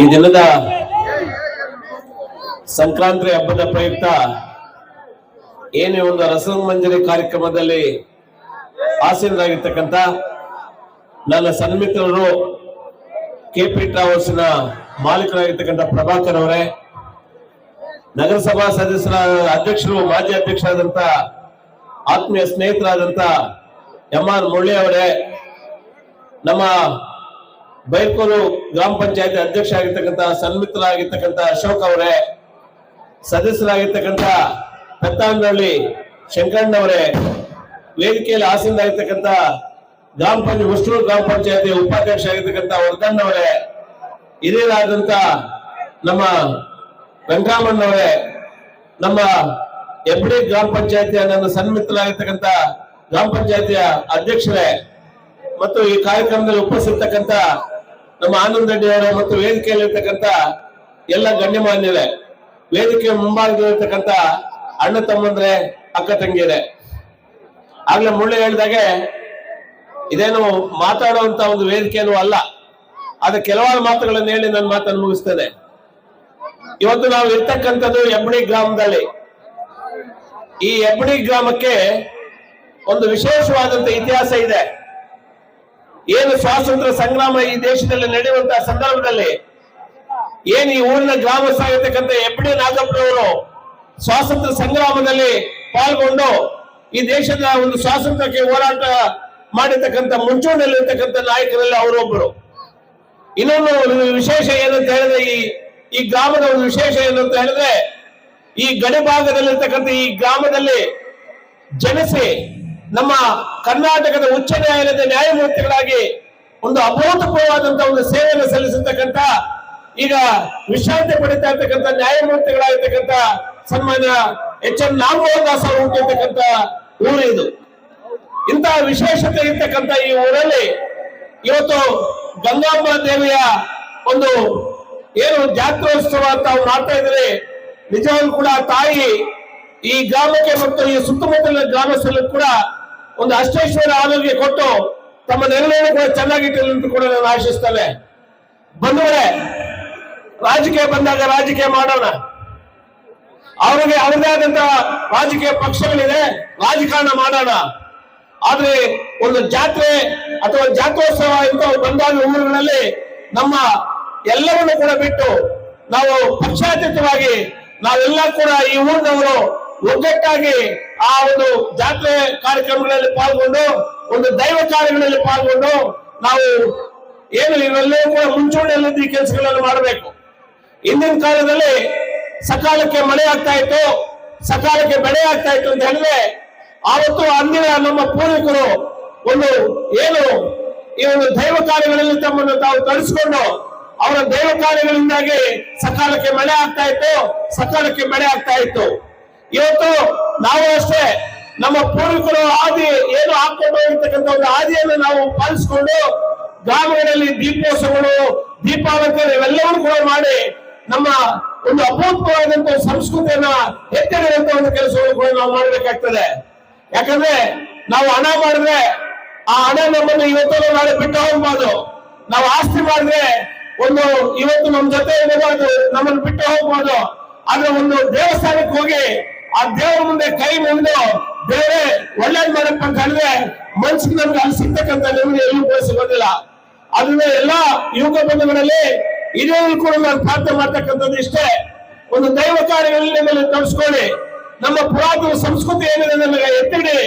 ಈ ದಿನದ ಸಂಕ್ರಾಂತಿ ಹಬ್ಬದ ಪ್ರಯುಕ್ತ ಏನೇ ಒಂದು ರಸಮಂಜರಿ ಕಾರ್ಯಕ್ರಮದಲ್ಲಿ ಆಸೀನರಾಗಿರ್ತಕ್ಕಂಥ ನನ್ನ ಸನ್ಮಿತ್ರರು ಕೆಪಿ ನ ಮಾಲೀಕರಾಗಿರ್ತಕ್ಕಂಥ ಪ್ರಭಾಕರ್ ಅವರೇ, ನಗರಸಭಾ ಸದಸ್ಯರ ಅಧ್ಯಕ್ಷರು, ಮಾಜಿ ಅಧ್ಯಕ್ಷರಾದಂತ ಆತ್ಮೀಯ ಸ್ನೇಹಿತರಾದಂತ ಎಂ ಆರ್ ಮುರಳಿ ಅವರೇ, ನಮ್ಮ ಬೈರ್ಕೋಲು ಗ್ರಾಮ ಪಂಚಾಯತಿ ಅಧ್ಯಕ್ಷ ಆಗಿರ್ತಕ್ಕಂಥ ಸನ್ಮಿತ್ರರಾಗಿರ್ತಕ್ಕಂಥ ಅಶೋಕ್ ಅವರೇ, ಸದಸ್ಯರಾಗಿರ್ತಕ್ಕಂಥ ಪೆತ್ತಾಂಡಹಳ್ಳಿ ಶಂಕರಣ್ಣವರೇ, ವೇದಿಕೆಯಲ್ಲಿ ಆಸೀನರಾಗಿರ್ತಕ್ಕಂಥ ಗ್ರಾಮ ಪಂಚಾಯತ್ ಉಷ್ಟೂರು ಗ್ರಾಮ ಪಂಚಾಯತಿ ಉಪಾಧ್ಯಕ್ಷ ಆಗಿರ್ತಕ್ಕಂಥ ವರ್ಧನ್ ಅವರೇ ಹಿರಿಯರಾದಂತ ನಮ್ಮ ವೆಂಕಟರಾಮಣ್ಣವರೇ ನಮ್ಮ ಎಬ್ಡಿ ಗ್ರಾಮ ಪಂಚಾಯತಿಯ ನನ್ನ ಸನ್ಮಿತ್ರರಾಗಿರ್ತಕ್ಕಂಥ ಗ್ರಾಮ ಪಂಚಾಯತಿಯ ಅಧ್ಯಕ್ಷರೇ, ಮತ್ತು ಈ ಕಾರ್ಯಕ್ರಮದಲ್ಲಿ ಉಪಸ್ಥಿತಕ್ಕಂಥ ನಮ್ಮ ಆನಂದ್ ರೆಡ್ಡಿ ಮತ್ತು ವೇದಿಕೆಯಲ್ಲಿರ್ತಕ್ಕಂಥ ಎಲ್ಲ ಗಣ್ಯಮಾನ್ಯರೇ ವೇದಿಕೆ ಮುಂಭಾಗದಲ್ಲಿರ್ತಕ್ಕಂಥ ಅಣ್ಣ ತಮ್ಮಂದ್ರೆ, ಅಕ್ಕ ತಂಗಿಯರೇ. ಆಗ್ಲೇ ಮುಳ್ಳೆ ಹೇಳಿದಾಗೆ ಇದೇನು ಮಾತಾಡುವಂತ ಒಂದು ವೇದಿಕೆನೂ ಅಲ್ಲ. ಆದ್ರೆ ಕೆಲವಾರು ಮಾತುಗಳನ್ನು ಹೇಳಿ ನನ್ನ ಮಾತನ್ನು ಮುಗಿಸ್ತೇನೆ. ಇವತ್ತು ನಾವು ಇರ್ತಕ್ಕಂಥದ್ದು ಎಬ್ಬಡಿ ಗ್ರಾಮದಲ್ಲಿ. ಈ ಎಬ್ಬಡಿ ಗ್ರಾಮಕ್ಕೆ ಒಂದು ವಿಶೇಷವಾದಂತ ಇತಿಹಾಸ ಇದೆ. ಏನು ಸ್ವಾತಂತ್ರ್ಯ ಸಂಗ್ರಾಮ ಈ ದೇಶದಲ್ಲಿ ನಡೆಯುವಂತಹ ಸಂದರ್ಭದಲ್ಲಿ ಏನು ಈ ಊರಿನ ಗ್ರಾಮಸ್ಥರಾಗಿರ್ತಕ್ಕಂಥ ಎಬ್ಡಿ ನಾಗಪ್ಪನವರು ಸ್ವಾತಂತ್ರ್ಯ ಸಂಗ್ರಾಮದಲ್ಲಿ ಪಾಲ್ಗೊಂಡು ಈ ದೇಶದ ಒಂದು ಸ್ವಾತಂತ್ರ್ಯಕ್ಕೆ ಹೋರಾಟ ಮಾಡಿರ್ತಕ್ಕಂಥ ಮುಂಚೂಣಿಯಲ್ಲಿರ್ತಕ್ಕಂಥ ನಾಯಕರಲ್ಲಿ ಅವರೊಬ್ಬರು. ಇನ್ನೊಂದು ವಿಶೇಷ ಏನಂತ ಹೇಳಿದ್ರೆ ಈ ಈ ಗ್ರಾಮದ ಒಂದು ವಿಶೇಷ ಏನಂತ ಹೇಳಿದ್ರೆ ಈ ಗಡಿ ಭಾಗದಲ್ಲಿರ್ತಕ್ಕಂಥ ಈ ಗ್ರಾಮದಲ್ಲಿ ಜನಿಸಿ ನಮ್ಮ ಕರ್ನಾಟಕದ ಉಚ್ಚ ನ್ಯಾಯಾಲಯದ ನ್ಯಾಯಮೂರ್ತಿಗಳಾಗಿ ಒಂದು ಅಭೂತಪೂರ್ವವಾದಂತಹ ಒಂದು ಸೇವೆಯನ್ನು ಸಲ್ಲಿಸಿರ್ತಕ್ಕಂಥ ಈಗ ವಿಶ್ರಾಂತಿ ಪಡಿತಾ ಇರ್ತಕ್ಕಂಥ ನ್ಯಾಯಮೂರ್ತಿಗಳಾಗಿರ್ತಕ್ಕಂಥ ಸನ್ಮಾನ್ಯ ಎಚ್ ಎನ್ ನಾಗಮೋಹನ್ ದಾಸ್ ಅವರು ಊರು ಇದು. ಇಂತಹ ವಿಶೇಷತೆ ಇರ್ತಕ್ಕಂಥ ಈ ಊರಲ್ಲಿ ಇವತ್ತು ಗಂಗಾಂಬ ದೇವಿಯ ಒಂದು ಏನು ಜಾತ್ರೋತ್ಸವ ಅಂತ ಅವ್ರು ಮಾಡ್ತಾ ಇದ್ರೆ ನಿಜವಾಗ್ಲೂ ಕೂಡ ತಾಯಿ ಈ ಗ್ರಾಮಕ್ಕೆ ಮತ್ತು ಈ ಸುತ್ತಮುತ್ತಲಿನ ಗ್ರಾಮಸ್ಥರಲ್ಲಿ ಕೂಡ ಒಂದು ಅಷ್ಟೇಶ್ವರ ಆರೋಗ್ಯ ಕೊಟ್ಟು ತಮ್ಮ ನೆರಳನ್ನು ಕೂಡ ಚೆನ್ನಾಗಿಟ್ಟಲು ಅಂತ ಕೂಡ ನಾನು ಆಶಿಸ್ತೇನೆ. ಬಂಧುಗಳೇ, ರಾಜಕೀಯ ಬಂದಾಗ ರಾಜಕೀಯ ಮಾಡೋಣ. ಅವರಿಗೆ ಅವರದೇ ಆದಂತಹ ರಾಜಕೀಯ ಪಕ್ಷಗಳಿದೆ, ರಾಜಕಾರಣ ಮಾಡೋಣ. ಆದ್ರೆ ಒಂದು ಜಾತ್ರೆ ಅಥವಾ ಜಾತ್ರೋತ್ಸವ ಅಂತ ಬಂದಾಗ ಊರುಗಳಲ್ಲಿ ನಮ್ಮ ಎಲ್ಲವನ್ನು ಕೂಡ ಬಿಟ್ಟು ನಾವು ಪಕ್ಷಾತೀತವಾಗಿ ನಾವೆಲ್ಲ ಕೂಡ ಈ ಊರಿನವರು ಒಗ್ಗಟ್ಟಾಗಿ ಆ ಒಂದು ಜಾತ್ರೆ ಕಾರ್ಯಕ್ರಮಗಳಲ್ಲಿ ಪಾಲ್ಗೊಂಡು, ಒಂದು ದೈವ ಕಾರ್ಯಗಳಲ್ಲಿ ಪಾಲ್ಗೊಂಡು ನಾವು ಏನು ಇವೆಲ್ಲವೂ ಕೂಡ ಮುಂಚೂಣಿಯಲ್ಲಿ ಈ ಕೆಲಸಗಳನ್ನು ಮಾಡಬೇಕು. ಹಿಂದಿನ ಕಾಲದಲ್ಲಿ ಸಕಾಲಕ್ಕೆ ಮಳೆ ಆಗ್ತಾ ಇತ್ತು, ಸಕಾಲಕ್ಕೆ ಬೆಳೆ ಆಗ್ತಾ ಇತ್ತು ಅಂತ ಹೇಳಿದ್ರೆ, ಆವತ್ತು ಅಂದಿನ ನಮ್ಮ ಪೂರ್ವಿಕರು ಒಂದು ಏನು ಈ ಒಂದು ದೈವ ಕಾರ್ಯಗಳಲ್ಲಿ ತಮ್ಮನ್ನು ತಾವು ತರಿಸಿಕೊಂಡು ಅವರ ದೈವ ಕಾರ್ಯಗಳಿಂದಾಗಿ ಸಕಾಲಕ್ಕೆ ಮಳೆ ಆಗ್ತಾ ಇತ್ತು, ಸಕಾಲಕ್ಕೆ ಬೆಳೆ ಆಗ್ತಾ ಇತ್ತು. ಇವತ್ತು ನಾವು ಅಷ್ಟೇ ನಮ್ಮ ಪೂರ್ವಿಕರು ಆದಿ ಏನು ಹಾಕೊಂಡು ಇರ್ತಕ್ಕಂಥ ಒಂದು ಆದಿಯನ್ನು ನಾವು ಪಾಲಿಸಿಕೊಂಡು ಗ್ರಾಮಗಳಲ್ಲಿ ದೀಪೋತ್ಸವಗಳು ದೀಪಾವಳಿ ಇವೆಲ್ಲವನ್ನೂ ಕೂಡ ಮಾಡಿ ನಮ್ಮ ಒಂದು ಅಭೂತವಾದಂತಹ ಸಂಸ್ಕೃತಿಯನ್ನ ಎತ್ತಿಡುವಂತ ಒಂದು ಕೆಲಸವನ್ನು ಕೂಡ ನಾವು ಮಾಡಬೇಕಾಗ್ತದೆ. ಯಾಕಂದ್ರೆ ನಾವು ಹಣ ಮಾಡಿದ್ರೆ ಆ ಹಣ ನಮ್ಮನ್ನು ಇವತ್ತು ನಾಳೆ ಬಿಟ್ಟು ಹೋಗ್ಬಾರ್ದು. ನಾವು ಆಸ್ತಿ ಮಾಡಿದ್ರೆ ಒಂದು ಇವತ್ತು ನಮ್ಮ ಜೊತೆ ಇರಬಾರ್ದು ನಮ್ಮನ್ನು ಬಿಟ್ಟು ಹೋಗ್ಬಾರ್ದು. ಆದ್ರೆ ಒಂದು ದೇವಸ್ಥಾನಕ್ಕೆ ಹೋಗಿ ಆ ದೇವರ ಮುಂದೆ ಕೈ ಮುಂದೆ ಬೇರೆ ಒಳ್ಳೇದ್ ಮಾಡಕ್ ಹೇಳಿದ್ರೆ ಮನ್ಸಿಗೆ ನಮ್ಗೆ ಅಲ್ಲಿ ಸಿಗ್ತಕ್ಕಂತ ನಿಮಗೆ ಎಲ್ಲೂ ಕೂಡ ಸಿಗೋದಿಲ್ಲ. ಅದನ್ನ ಎಲ್ಲಾ ಯುವಕ ಬಂಧುಗಳಲ್ಲಿ ಇದೇ ಕೂಡ ನಾನು ಪ್ರಾರ್ಥನೆ ಮಾಡ್ತಕ್ಕಂಥದ್ದು ಇಷ್ಟೇ. ಒಂದು ದೈವ ಕಾರ್ಯಗಳಲ್ಲಿ ನಿಮ್ಮಲ್ಲಿ ತರಿಸ್ಕೊಳ್ಳಿ. ನಮ್ಮ ಪುರಾತನ ಸಂಸ್ಕೃತಿ ಏನಿದೆ ನಮಗೆ ಎತ್ತಿಡಿ.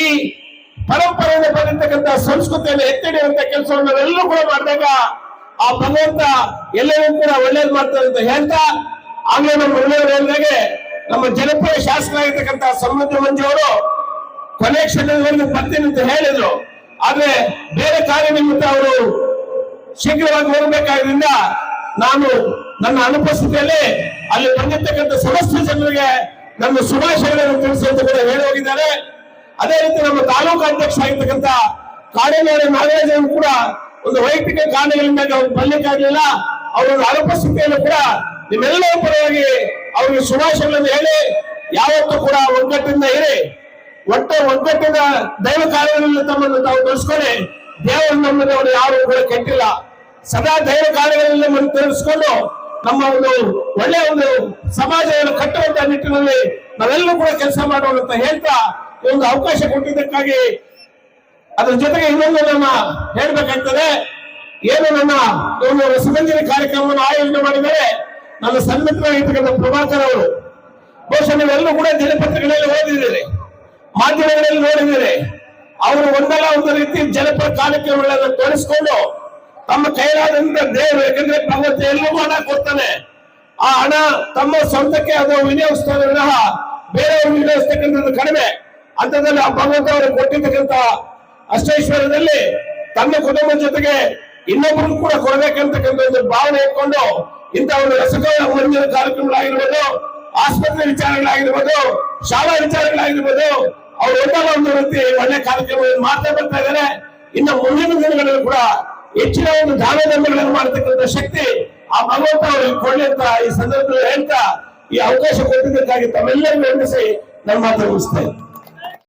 ಈ ಪರಂಪರೆಯಿಂದ ಬಂದಿರ್ತಕ್ಕಂಥ ಸಂಸ್ಕೃತಿಯನ್ನು ಎತ್ತಿಡಿಯುವಂತ ಕೆಲಸವನ್ನು ನಾವೆಲ್ಲರೂ ಕೂಡ ಮಾಡಿದಾಗ ಆ ಭಗವಂತ ಎಲ್ಲರೂ ಕೂಡ ಒಳ್ಳೇದು ಮಾಡ್ತಾರೆ ಅಂತ ಹೇಳ್ತಾ, ಆಗ್ಲೇ ನಮ್ಮ ಒಳ್ಳೆಯವರು ನಮ್ಮ ಜನಪ್ರಿಯ ಶಾಸಕರಾಗಿರ್ತಕ್ಕಂಥ ಸಮೃದ್ಧ ಮಂಜು ಅವರು ಕೊನೆ ಕ್ಷಣದಲ್ಲಿ ಬರ್ತೀನಿ ಅಂತ ಹೇಳಿದ್ರು. ಆದ್ರೆ ಬೇರೆ ಕಾರ್ಯ ನಿಮಿತ್ತ ಅವರು ಶೀಘ್ರವಾಗಿ ಹೋಗಬೇಕಾದ್ರಿಂದ ನಾನು ನನ್ನ ಅನುಪಸ್ಥಿತಿಯಲ್ಲಿ ಅಲ್ಲಿ ಬಂದಿರ್ತಕ್ಕಂಥ ಸಮಸ್ತ ಜನರಿಗೆ ನನ್ನ ಶುಭಾಶಯಗಳನ್ನು ತಿಳಿಸುವಂತ ಕೂಡ ಹೇಳಿ ಹೋಗಿದ್ದಾರೆ. ಅದೇ ರೀತಿ ನಮ್ಮ ತಾಲೂಕು ಅಧ್ಯಕ್ಷ ಆಗಿರ್ತಕ್ಕಂಥ ಕಾಡೇನಾಡು ನಾಗರಾಜ್ ಕೂಡ ಒಂದು ವೈಯಕ್ತಿಕ ಕಾರಣಗಳಿಂದಾಗಿ ಅವ್ರು ಬರ್ಲಿಕ್ಕಾಗ್ಲಿಲ್ಲ. ಅವರ ಅನುಪಸ್ಥಿತಿಯನ್ನು ಕೂಡ ನಿಮ್ಮೆಲ್ಲರ ಪರವಾಗಿ ಅವರಿಗೆ ಶುಭಾಶಯಗಳನ್ನು ಹೇಳಿ, ಯಾವತ್ತೂ ಕೂಡ ಒಗ್ಗಟ್ಟಿಂದ ಇರಿ. ಒಟ್ಟು ಒಗ್ಗಟ್ಟಿನ ದೈವ ಕಾರ್ಯಗಳಲ್ಲಿ ತಮ್ಮನ್ನು ತಾವು ತೋರಿಸ್ಕೊಳ್ಳಿ. ದೇವರು ನಮ್ಮನ್ನು ಅವರು ಯಾರು ಕೂಡ ಕೆಟ್ಟಿಲ್ಲ. ಸದಾ ದೈವ ಕಾರ್ಯಗಳಲ್ಲಿ ನಮ್ಮನ್ನು ತೋರಿಸ್ಕೊಂಡು ನಮ್ಮ ಒಂದು ಒಳ್ಳೆಯ ಒಂದು ಸಮಾಜವನ್ನು ಕಟ್ಟುವಂತ ನಿಟ್ಟಿನಲ್ಲಿ ನಾವೆಲ್ಲರೂ ಕೂಡ ಕೆಲಸ ಮಾಡೋಣ ಅಂತ ಹೇಳ್ತಾ ಒಂದು ಅವಕಾಶ ಕೊಟ್ಟಿದ್ದಕ್ಕಾಗಿ ಅದ್ರ ಜೊತೆಗೆ ಇನ್ನೊಂದು ನನ್ನ ಹೇಳ್ಬೇಕಾಗ್ತದೆ. ಏನು ನನ್ನ ಒಂದು ಕಾರ್ಯಕ್ರಮವನ್ನು ಆಯೋಜನೆ ಮಾಡಿದರೆ ನನ್ನ ಸನ್ಮಿತ್ರರಾಗಿರ್ತಕ್ಕಂಥ ಪ್ರಭಾಕರ್ ಅವರು, ಬಹುಶಃ ನೀವೆಲ್ಲರೂ ಕೂಡ ದಿನಪತ್ರಿಕೆಗಳಲ್ಲಿ ಓದಿದ್ದೀರಿ, ಮಾಧ್ಯಮಗಳಲ್ಲಿ ನೋಡಿದ್ದೀರಿ. ಅವರು ಒಂದಲ್ಲ ಒಂದು ರೀತಿ ಜನಪದ ಕಾರ್ಯಕ್ರಮಗಳನ್ನು ತೋರಿಸಿಕೊಂಡು ತಮ್ಮ ಕೈಲಾದಂತ ದೇವರು, ಯಾಕಂದ್ರೆ ಭಗವಂತ ಎಲ್ಲವೂ ಹಣ ಕೊಡ್ತಾನೆ. ಆ ಹಣ ತಮ್ಮ ಸ್ವಂತಕ್ಕೆ ಅದು ವಿನಿಯೋಗಿಸ್ತಾರೆ ವಿನಃ ಬೇರೆಯವರು ವಿನಿಯೋಗಿಸ್ತಕ್ಕಂಥದ್ದು ಕಡಿಮೆ. ಅಂತದಲ್ಲಿ ಆ ಭಗವಂತ ಅವರು ಕೊಟ್ಟಿರ್ತಕ್ಕಂಥ ಅಷ್ಟೈಶ್ವರ್ಯದಲ್ಲಿ ತನ್ನ ಕುಟುಂಬದ ಜೊತೆಗೆ ಇನ್ನೊಬ್ಬರು ಕೂಡ ಕೊಡಬೇಕಂತಕ್ಕಂಥ ಭಾವನೆ ಇಟ್ಕೊಂಡು ಇಂಥ ಒಂದು ರಸಗೋ ಮಂದಿರ ಕಾರ್ಯಕ್ರಮಗಳಾಗಿರ್ಬೋದು, ಆಸ್ಪತ್ರೆ ವಿಚಾರಗಳಾಗಿರ್ಬೋದು ಶಾಲಾ ವಿಚಾರಗಳಾಗಿರ್ಬೋದು ಅವ್ರು ಒಂದಲ್ಲ ಒಂದು ರೀತಿ ಒಳ್ಳೆ ಕಾರ್ಯಕ್ರಮಗಳನ್ನು ಮಾಡ್ತಾ ಬರ್ತಾ ಇದ್ದಾರೆ. ಇನ್ನು ಮುಂದಿನ ದಿನಗಳಲ್ಲಿ ಕೂಡ ಹೆಚ್ಚಿನ ಒಂದು ದಾನ ಧರ್ಮಗಳನ್ನು ಮಾಡತಕ್ಕಂಥ ಶಕ್ತಿ ಆ ಭಗವಂತ ಅವರಿಗೆ ಕೊಡ್ಲಿ ಅಂತ ಈ ಸಂದರ್ಭದಲ್ಲಿ ಹೇಳ್ತಾ ಈ ಅವಕಾಶ ಕೊಟ್ಟಿದ್ದಕ್ಕಾಗಿ ತಮ್ಮೆಲ್ಲರಿಗೂ ವಂದಿಸಿ ನನ್ನ ಮಾತು ಮುಗಿಸ್ತೇನೆ.